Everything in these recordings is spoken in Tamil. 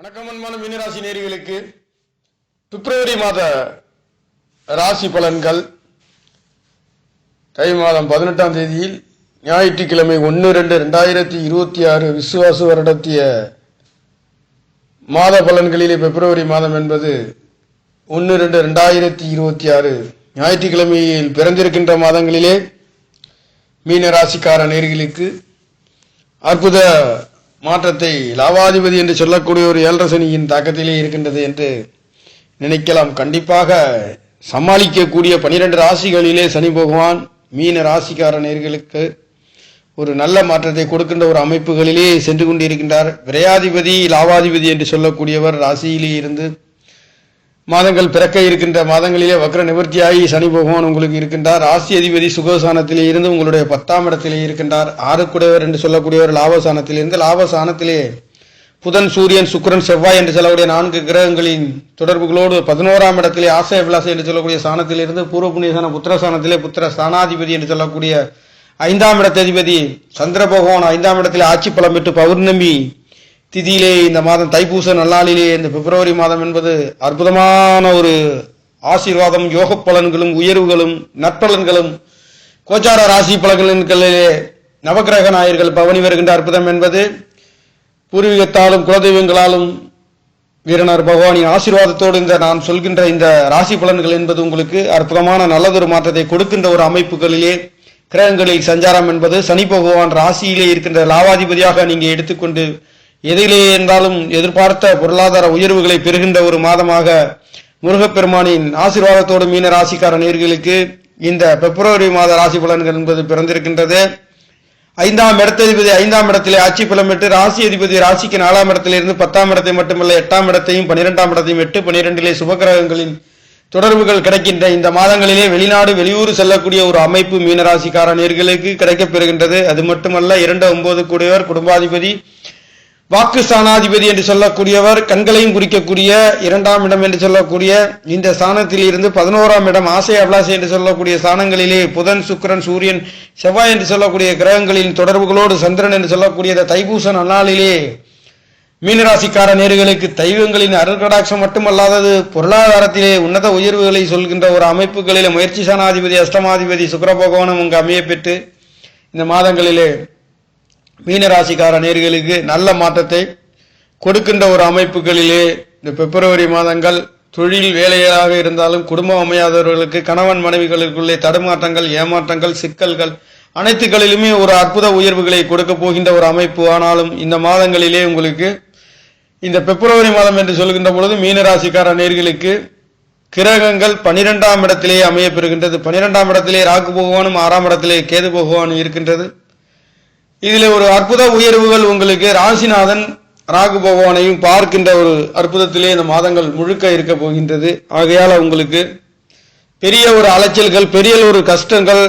வணக்கம் அன்பான மீனராசி நேரிகளுக்கு பிப்ரவரி மாத ராசி பலன்கள். தை மாதம் பதினெட்டாம் தேதியில் ஞாயிற்றுக்கிழமை ஒன்று ரெண்டு ரெண்டாயிரத்தி இருபத்தி ஆறு விசுவாச வருடத்திய மாத பலன்களிலே பிப்ரவரி மாதம் என்பது ஒன்று ரெண்டு ரெண்டாயிரத்தி இருபத்தி ஆறு ஞாயிற்றுக்கிழமையில் பிறந்திருக்கின்ற மாதங்களிலே மீன ராசிக்கார நேர்களுக்கு அற்புத மாற்றத்தை லாவாதிபதி என்று சொல்லக்கூடிய ஒரு ஏழரசனியின் தாக்கத்திலே இருக்கின்றது என்று நினைக்கலாம். கண்டிப்பாக சமாளிக்கக்கூடிய பனிரெண்டு ராசிகளிலே சனி பகவான் மீன ராசிக்கார நேர்களுக்கு ஒரு நல்ல மாற்றத்தை கொடுக்கின்ற ஒரு அமைப்புகளிலே சென்று கொண்டிருக்கின்றார். விரையாதிபதி லாவாதிபதி என்று சொல்லக்கூடியவர் ராசியிலே இருந்து மாதங்கள் பிறக்க இருக்கின்ற மாதங்களிலே வக்ர நிவர்த்தியாகி சனி பகவான் உங்களுக்கு இருக்கின்றார். ராசி அதிபதி சுகசானத்திலே இருந்து உங்களுடைய பத்தாம் இடத்திலே இருக்கின்றார். ஆறுக்குடையவர் என்று சொல்லக்கூடியவர் லாபசானத்திலிருந்து லாபசானத்திலே புதன் சூரியன் சுக்கரன் செவ்வாய் என்று சொல்லக்கூடிய நான்கு கிரகங்களின் தொடர்புகளோடு பதினோராம் இடத்திலே ஆசை விலாசை என்று சொல்லக்கூடிய சாணத்திலிருந்து பூர்வ புண்ணியசான புத்திரசானத்திலே புத்திர ஸ்தானாதிபதி என்று சொல்லக்கூடிய ஐந்தாம் இடத்ததிபதி சந்திர பகவான் ஐந்தாம் இடத்திலே ஆட்சி பலம் பெற்று பௌர்ணமி திதியிலே இந்த மாதம் தைப்பூச நல்லாளிலே இந்த பிப்ரவரி மாதம் என்பது அற்புதமான ஒரு ஆசீர்வாதம் யோக பலன்களும் உயர்வுகளும் நற்பலன்களும் கோச்சார ராசி பலன்களிலே நவக்கிரக நாயர்கள் பவனி வருகின்ற அற்புதம் என்பது பூர்வீகத்தாலும் குலதெய்வங்களாலும் வீரனர் பகவானின் ஆசீர்வாதத்தோடு இந்த நான் சொல்கின்ற இந்த ராசி பலன்கள் என்பது உங்களுக்கு அற்புதமான நல்லதொரு மாற்றத்தை கொடுக்கின்ற ஒரு அமைப்புகளிலே கிரகங்களில் சஞ்சாரம் என்பது சனி பகவான் ராசியிலே இருக்கின்ற லாவாதிபதியாக நீங்கள் எடுத்துக்கொண்டு எதிலே இருந்தாலும் எதிர்பார்த்த பொருளாதார உயர்வுகளை பெறுகின்ற ஒரு மாதமாக முருகப்பெருமானின் ஆசீர்வாதத்தோடு மீன ராசிக்கார நேர்களுக்கு இந்த பிப்ரவரி மாத ராசி பலன்கள் என்பது பிறந்திருக்கின்றது. ஐந்தாம் இடத்ததிபதி ஐந்தாம் இடத்திலே ஆட்சி பலம் பெற்று ராசி அதிபதி ராசிக்கு நாலாம் இடத்திலிருந்து பத்தாம் இடத்தை மட்டுமல்ல எட்டாம் இடத்தையும் பனிரெண்டாம் இடத்தையும் எட்டு பனிரெண்டிலே சுபகிரகங்களின் தொடர்புகள் கிடைக்கின்ற இந்த மாதங்களிலே வெளிநாடு வெளியூர் செல்லக்கூடிய ஒரு அமைப்பு மீனராசிக்கார நேர்களுக்கு கிடைக்கப்பெறுகின்றது அது மட்டுமல்ல இரண்டு ஒன்பது கூடியவர் குடும்பாதிபதி வாக்கு ஸ்தானாதிபதி என்று சொல்லக்கூடியவர் கண்களையும் குறிக்கக்கூடிய இரண்டாம் இடம் என்று சொல்லக்கூடிய இந்த ஸ்தானத்தில் இருந்து பதினோராம் இடம் ஆசை அபிலாசை என்று சொல்லக்கூடிய ஸ்தானங்களிலே புதன் சுக்கிரன் சூரியன் செவ்வாய் என்று சொல்லக்கூடிய கிரகங்களின் தொடர்புகளோடு சந்திரன் என்று சொல்லக்கூடிய தைபூசன் அண்ணாளிலே நன்னாளிலே மீனராசிக்கார நேர்களுக்கு தெய்வங்களின் அருள்கடாட்சம் மட்டுமல்லாதது பொருளாதாரத்திலே உன்னத உயர்வுகளை சொல்கின்ற ஒரு அமைப்புகளிலே முயற்சி சானாதிபதி அஷ்டமாதிபதி சுக்கர பகவானும் அங்கு அமைய பெற்று இந்த மாதங்களிலே மீனராசிக்கார நேர்களுக்கு நல்ல மாற்றத்தை கொடுக்கின்ற ஒரு அமைப்புகளிலே இந்த பிப்ரவரி மாதங்கள் தொழில் வேலையாக இருந்தாலும் குடும்பம் அமையாதவர்களுக்கு கணவன் மனைவிகளுக்குள்ளே தடுமாற்றங்கள் ஏமாற்றங்கள் சிக்கல்கள் அனைத்துகளிலுமே ஒரு அற்புத உயர்வுகளை கொடுக்க போகின்ற ஒரு அமைப்பு. ஆனாலும் இந்த மாதங்களிலே உங்களுக்கு இந்த பிப்ரவரி மாதம் என்று சொல்கின்ற பொழுது மீனராசிக்கார நேர்களுக்கு கிரகங்கள் பனிரெண்டாம் இடத்திலே அமைய பெறுகின்றது. பனிரெண்டாம் இடத்திலே ராகு பகவானும் ஆறாம் இடத்திலே கேது பகவானும் இருக்கின்றது. இதில் ஒரு அற்புத உயர்வுகள் உங்களுக்கு ராசிநாதன் ராகு பகவானையும் பார்க்கின்ற ஒரு அற்புதத்திலே இந்த மாதங்கள் முழுக்க இருக்க போகின்றது. ஆகையால் உங்களுக்கு பெரிய ஒரு அலைச்சல்கள் பெரிய ஒரு கஷ்டங்கள்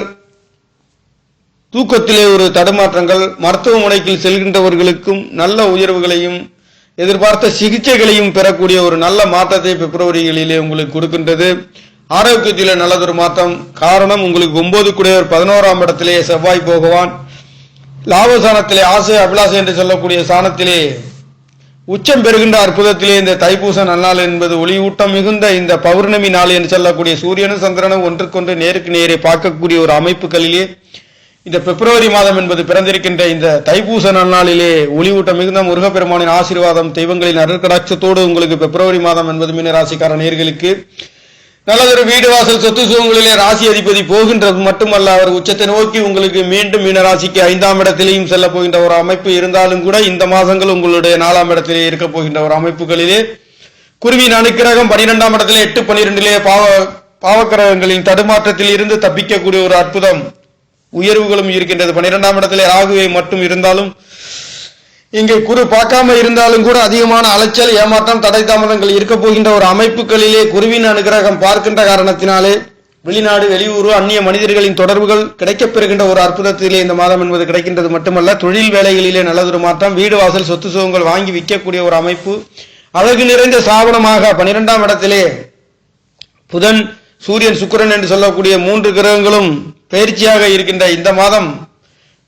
தூக்கத்திலே ஒரு தடுமாற்றங்கள் மருத்துவமனைக்கு செல்கின்றவர்களுக்கும் நல்ல உயர்வுகளையும் எதிர்பார்த்த சிகிச்சைகளையும் பெறக்கூடிய ஒரு நல்ல மாற்றத்தை பிப்ரவரிகளிலே உங்களுக்கு கொடுக்கின்றது. ஆரோக்கியத்திலே நல்லதொரு மாற்றம். காரணம் உங்களுக்கு ஒன்பது குடையவர் பதினோராம் இடத்திலேயே செவ்வாய் போகவான். லாபசானத்திலே ஆசை அபிலாசை என்று சொல்லக்கூடிய சாணத்திலே உச்சம் பெறுகின்ற அற்புதத்திலே இந்த தைப்பூச நன்னாள் என்பது ஒளியூட்டம் மிகுந்த இந்த பௌர்ணமி நாள் என்று சொல்லக்கூடிய சூரியனும் சந்திரனும் ஒன்றுக்கொன்று நேருக்கு நேரே பார்க்கக்கூடிய ஒரு அமைப்புகளிலே இந்த பிப்ரவரி மாதம் என்பது பிறந்திருக்கின்ற இந்த தைப்பூச நன்னாளிலே ஒளியூட்டம் மிகுந்த முருகப்பெருமானின் ஆசீர்வாதம் தெய்வங்களின் அருட்கடாட்சத்தோடு உங்களுக்கு பிப்ரவரி மாதம் என்பது மீனராசிக்கார நேர்களுக்கு நல்லதொரு வீடு வாசல் சொத்து சுகங்களிலே ராசி அதிபதி போகின்றது மட்டுமல்ல அவர் உச்சத்தை நோக்கி உங்களுக்கு மீண்டும் மீனராசிக்கு ஐந்தாம் இடத்திலேயும் செல்ல போகின்ற ஒரு அமைப்பு இருந்தாலும் கூட இந்த மாதங்கள் உங்களுடைய நாலாம் இடத்திலே இருக்க போகின்ற ஒரு அமைப்புகளிலே. குருவின் அனுக்கிரகம் பனிரெண்டாம் இடத்திலே எட்டு பனிரெண்டிலே பாவ பாவக்கிரகங்களின் தடுமாற்றத்தில் இருந்து தப்பிக்கக்கூடிய ஒரு அற்புதம். உயர்வுகளும் இருக்கின்றது. பனிரெண்டாம் இடத்திலே ராகுவை மட்டும் இருந்தாலும் இங்கே குரு பார்க்காம இருந்தாலும் கூட அதிகமான அலைச்சல் ஏமாற்றம் தடை தாமதங்கள் இருக்க போகின்ற ஒரு அமைப்புகளிலே குருவின் அனுகிரகம் பார்க்கின்ற காரணத்தினாலே வெளிநாடு வெளியூர் அந்நிய மனிதர்களின் தொடர்புகள் கிடைக்கப்பெறுகின்ற ஒரு அற்புதத்திலே இந்த மாதம் என்பது கிடைக்கின்றது மட்டுமல்ல தொழில் வேலைகளிலே நல்லதொரு மாற்றம் வீடு வாசல் சொத்து சுகங்கள் வாங்கி விற்கக்கூடிய ஒரு அமைப்பு அழகு நிறைந்த சாபனமாக பனிரெண்டாம் இடத்திலே புதன் சூரியன் சுக்கிரன் என்று சொல்லக்கூடிய மூன்று கிரகங்களும் பயிற்சியாக இருக்கின்ற இந்த மாதம்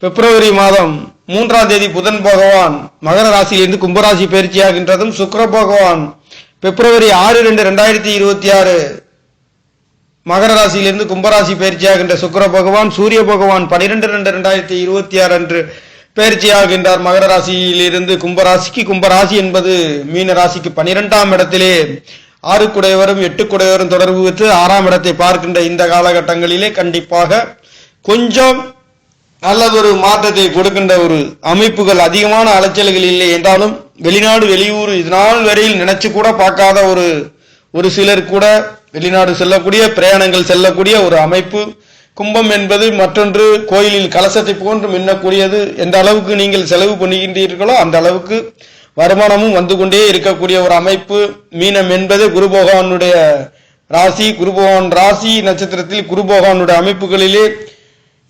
பிப்ரவரி மாதம் மூன்றாம் தேதி புதன் பகவான் மகர ராசியிலிருந்து கும்பராசி பயிற்சியாகின்றதும் சுக்கர பகவான் பிப்ரவரி ஆறு ரெண்டு ரெண்டாயிரத்தி இருபத்தி ஆறு. மகர ராசியிலிருந்து கும்பராசி பயிற்சியாகின்ற சுக்கர பகவான் சூரிய பகவான் பனிரெண்டு ரெண்டு ரெண்டாயிரத்தி இருபத்தி ஆறு அன்று பயிற்சியாகின்றார் மகர ராசியிலிருந்து கும்பராசிக்கு கும்பராசி என்பது மீன ராசிக்கு பனிரெண்டாம் இடத்திலே. ஆறு குடையவரும் எட்டு குடையவரும் தொடர்பு வைத்து ஆறாம் இடத்தை பார்க்கின்ற இந்த காலகட்டங்களிலே கண்டிப்பாக கொஞ்சம் நல்லதொரு மாற்றத்தை கொடுக்கின்ற ஒரு அமைப்புகள் அதிகமான அலைச்சல்கள் இல்லை என்றாலும் வெளிநாடு வெளியூர் இதனால் வரையில் நினைச்சு கூட பார்க்காத ஒரு ஒரு சிலர் கூட வெளிநாடு செல்லக்கூடிய பிரயாணங்கள் செல்லக்கூடிய ஒரு அமைப்பு. கும்பம் என்பது மற்றொன்று கோயிலில் கலசத்தை போன்று மின்னக்கூடியது. எந்த அளவுக்கு நீங்கள் செலவு பண்ணுகின்றீர்களோ அந்த அளவுக்கு வருமானமும் வந்து கொண்டே இருக்கக்கூடிய ஒரு அமைப்பு. மீனம் என்பது குரு பகவானுடைய ராசி. குரு பகவான் ராசி நட்சத்திரத்தில் குரு பகவானுடைய அமைப்புகளிலே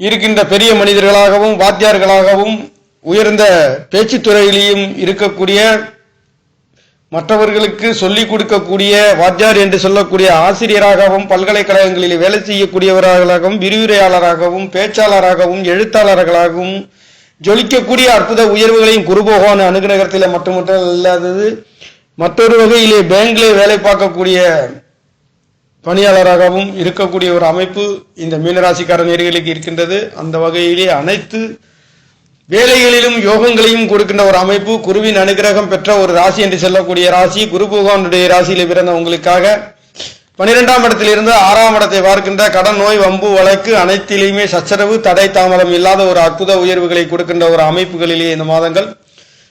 இருக்கின்ற பெரிய மனிதர்களாகவும் வாத்தியார்களாகவும் உயர்ந்த பேச்சுத்துறையிலேயும் இருக்கக்கூடிய மற்றவர்களுக்கு சொல்லிக் கொடுக்கக்கூடிய வாத்தியார் என்று சொல்லக்கூடிய ஆசிரியராகவும் பல்கலைக்கழகங்களில் வேலை செய்யக்கூடியவர்களாகவும் விரிவுரையாளராகவும் பேச்சாளராகவும் எழுத்தாளர்களாகவும் ஜொலிக்கக்கூடிய அற்புத உயர்வுகளையும் குரு அணுகுநகரத்தில் அனுகிரகத்தில் மட்டுமட்டும் இல்லாதது மற்றொரு வகையிலே பேங்கிலே வேலை பார்க்கக்கூடிய பணியாளராகவும் இருக்கக்கூடிய ஒரு அமைப்பு இந்த மீனராசிக்கார நேர்களுக்கு இருக்கின்றது. அந்த வகையிலே அனைத்து வேலைகளிலும் யோகங்களையும் கொடுக்கின்ற ஒரு அமைப்பு குருவின் அனுகிரகம் பெற்ற ஒரு ராசி என்று சொல்லக்கூடிய ராசி குரு பகவானுடைய ராசியில பிறந்த உங்களுக்காக பனிரெண்டாம் இடத்திலிருந்து ஆறாம் இடத்தை பார்க்கின்ற கடன் நோய் வம்பு வழக்கு அனைத்திலையுமே சச்சரவு தடை தாமதம் இல்லாத ஒரு அற்புத உயர்வுகளை கொடுக்கின்ற ஒரு அமைப்புகளிலே இந்த மாதங்கள்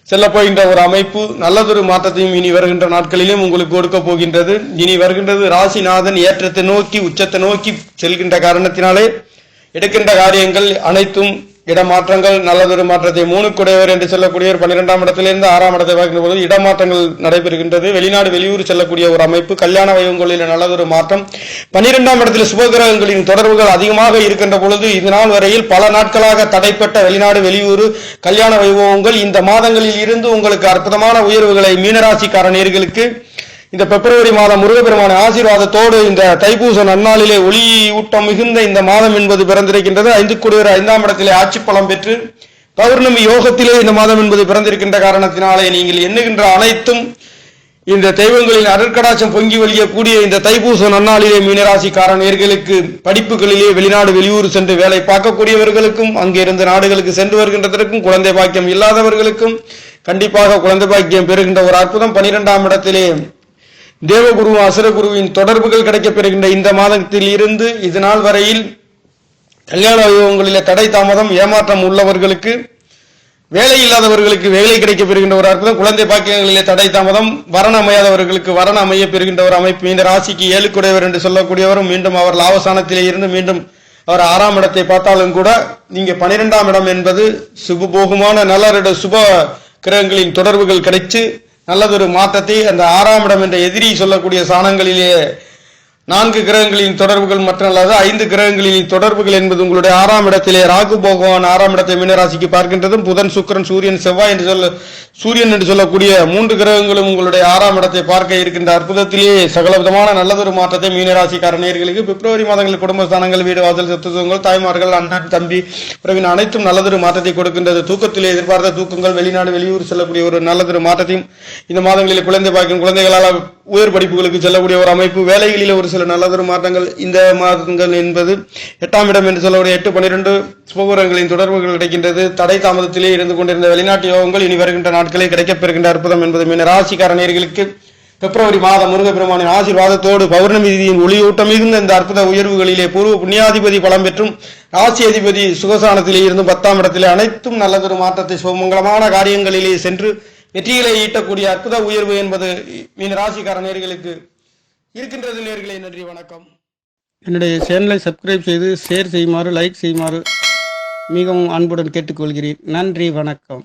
செல்லப்போகின்ற ஒரு அமைப்பு நல்லதொரு மாற்றத்தையும் இனி வருகின்ற நாட்களிலும் உங்களுக்கு கொடுக்க போகின்றது. இனி வருகின்றது ராசிநாதன் ஏற்றத்தை நோக்கி உச்சத்தை நோக்கி செல்கின்ற காரணத்தினாலே எடுக்கின்ற காரியங்கள் அனைத்தும் இடமாற்றங்கள் நல்லதொரு மாற்றத்தை மூணு குடையவர் என்று செல்லக்கூடிய பன்னிரெண்டாம் இடத்திலிருந்து ஆறாம் இடத்தை பார்க்கின்ற போது இடமாற்றங்கள் நடைபெறுகின்றது. வெளிநாடு வெளியூர் செல்லக்கூடிய ஒரு அமைப்பு கல்யாண வைவங்களில் நல்லதொரு மாற்றம். பன்னிரெண்டாம் இடத்தில் சுபகிரகங்களின் தொடர்புகள் அதிகமாக இருக்கின்ற பொழுது இது நாள் வரையில் பல நாட்களாக தடைப்பட்ட வெளிநாடு வெளியூர் கல்யாண வைபவங்கள் இந்த மாதங்களில் இருந்து உங்களுக்கு அற்புதமான உயர்வுகளை மீனராசிக்கார நேர்களுக்கு இந்த பிப்ரவரி மாதம் முருகப்பெருமான ஆசீர்வாதத்தோடு இந்த தைப்பூச நன்னாளிலே ஒளி ஊட்டம் மிகுந்த இந்த மாதம் என்பது பிறந்திருக்கின்றது. ஐந்து குடியர் ஐந்தாம் இடத்திலே ஆட்சி பலம் பெற்று பௌர்ணமி யோகத்திலே இந்த மாதம் என்பது பிறந்திருக்கின்ற காரணத்தினாலே நீங்கள் எண்ணுகின்ற அனைத்தும் இந்த தெய்வங்களின் அருட்கடாட்சம் பொங்கி வழியக்கூடிய இந்த தைப்பூச நன்னாளிலே மீனராசிக்காரர்களுக்கு படிப்புகளிலே வெளிநாடு வெளியூர் சென்று வேலை பார்க்கக்கூடியவர்களுக்கும் அங்கிருந்து நாடுகளுக்கு சென்று வருகின்றதற்கும் குழந்தை பாக்கியம் இல்லாதவர்களுக்கும் கண்டிப்பாக குழந்தை பாக்கியம் பெறுகின்ற ஒரு அற்புதம் பனிரெண்டாம் இடத்திலே தேவகுரு அசுரகுருவின் தொடர்புகள் கிடைக்கப்பெறுகின்ற இந்த மாதத்தில் இருந்து இது நாள் வரையில் கல்யாண வைபவங்களிலே தடை தாமதம் ஏமாற்றம் உள்ளவர்களுக்கு வேலை இல்லாதவர்களுக்கு வேலை கிடைக்க பெறுகின்ற ஒரு அற்புதம் குழந்தை பாக்கியங்களிலே தடை தாமதம் வரண அமையாதவர்களுக்கு வரண அமைய பெறுகின்ற ஒரு அமைப்பு இந்த ராசிக்கு ஏழுக்குடையவர் என்று சொல்லக்கூடியவரும் மீண்டும் அவர் லாவசானத்திலே இருந்து மீண்டும் அவர் ஆறாம் இடத்தை பார்த்தாலும் கூட நீங்க பனிரெண்டாம் இடம் என்பது சுபபோகமான நல்ல சுப கிரகங்களின் தொடர்புகள் கிடைச்சு நல்லதொரு மாற்றத்தை அந்த ஆறாம் இடம் என்ற எதிரி சொல்லக்கூடிய சாணங்களிலே நான்கு கிரகங்களின் தொடர்புகள் மட்டுமல்லாது ஐந்து கிரகங்களின் தொடர்புகள் என்பது உங்களுடைய ஆறாம் இடத்திலே ராகு பகவான் ஆறாம் இடத்தை மீனராசிக்கு பார்க்கின்றதும் புதன் சுக்கரன் சூரியன் செவ்வாய் என்று சொல்ல சூரியன் என்று சொல்லக்கூடிய மூன்று கிரகங்களும் உங்களுடைய ஆறாம் இடத்தை பார்க்க இருக்கின்ற அற்புதத்திலே சகல விதமான நல்லதொரு மாற்றத்தை மீனராசிக்கார நேர்களுக்கு பிப்ரவரி மாதங்களில் குடும்பஸ்தானங்கள் வீடு வாசல் சொத்துவங்கள் தாய்மார்கள் அண்ணன் தம்பி பிறவின் அனைத்தும் நல்லதொரு மாற்றத்தை கொடுக்கின்றது. தூக்கத்திலே எதிர்பார்த்த தூக்கங்கள் வெளிநாடு வெளியூர் செல்லக்கூடிய ஒரு நல்லதொரு மாற்றத்தையும் இந்த மாதங்களில் குழந்தை பாய்க்கும் குழந்தைகளால் உயர் படிப்புகளுக்கு செல்லக்கூடிய ஒரு அமைப்பு வேலைகளில் ஒரு சில நல்லதொரு மாற்றங்கள் இந்த மாதங்கள் என்பது எட்டாம் இடம் என்று சொல்லக்கூடிய எட்டு பன்னிரெண்டு சுபகுரங்களின் தொடர்புகள் கிடைக்கின்றது. தடை தாமதத்திலே இருந்து கொண்டிருந்த வெளிநாட்டு யோகங்கள் இனி வருகின்ற நாட்களில் கிடைக்கப்பெறுகின்ற அற்புதம் என்பது மீன ராசிக்கார பிப்ரவரி மாதம் முருகப்பெருமானின் ஆசீர்வாதத்தோடு பௌர்ணமி திதியின் ஒளியூட்டம் மிகுந்த இந்த அற்புத உயர்வுகளிலே பூர்வ புண்ணியாதிபதி பலம் பெற்றும் ராசி அதிபதி சுகசானத்திலே இருந்தும் பத்தாம் இடத்திலே அனைத்தும் நல்லதொரு மாற்றத்தை சுமங்கலமான காரியங்களிலே சென்று வெற்றிகளை ஈட்டக்கூடிய அற்புத உயர்வு என்பது மீன ராசிக்கார நேர்களுக்கு இருக்கின்றது நேர்களே நன்றி வணக்கம். என்னுடைய சேனலை சப்ஸ்கிரைப் செய்து ஷேர் செய்யுமாறு லைக் செய்யுமாறு மிகவும் அன்புடன் கேட்டுக்கொள்கிறேன். நன்றி வணக்கம்.